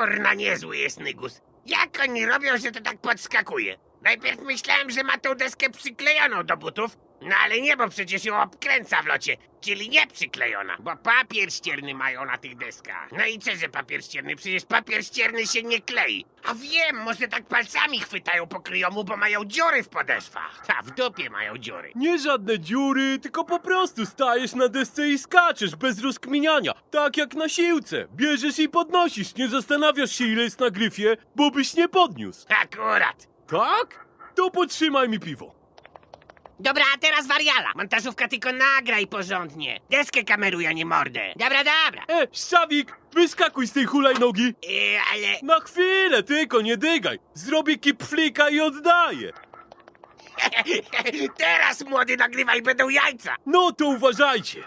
Kurna, niezły jest Nygus. Jak oni robią, że to tak podskakuje? Najpierw myślałem, że ma tą deskę przyklejoną do butów, no ale nie, bo przecież ją obkręca w locie, czyli nie przyklejona, bo papier ścierny mają na tych deskach. No i co, że papier ścierny? Przecież papier ścierny się nie klei. A wiem, może tak palcami chwytają po kryjomu, bo mają dziury w podeszwach. A w dupie mają dziury. Nie żadne dziury, tylko po prostu stajesz na desce i skaczesz bez rozkminiania. Tak jak na siłce. Bierzesz i podnosisz, nie zastanawiasz się ile jest na gryfie, bo byś nie podniósł. Akurat. Tak? To potrzymaj mi piwo. Dobra, a teraz wariala. Montażówka tylko nagraj porządnie. Deskę kameruj, a nie mordę. Dobra, dobra. E, Szczawik, wyskakuj z tej hulajnogi. Yy, ale... Na chwilę, tylko nie dygaj. Zrobię kipflika i oddaję. Teraz młody nagrywaj, będą jajca. No to uważajcie.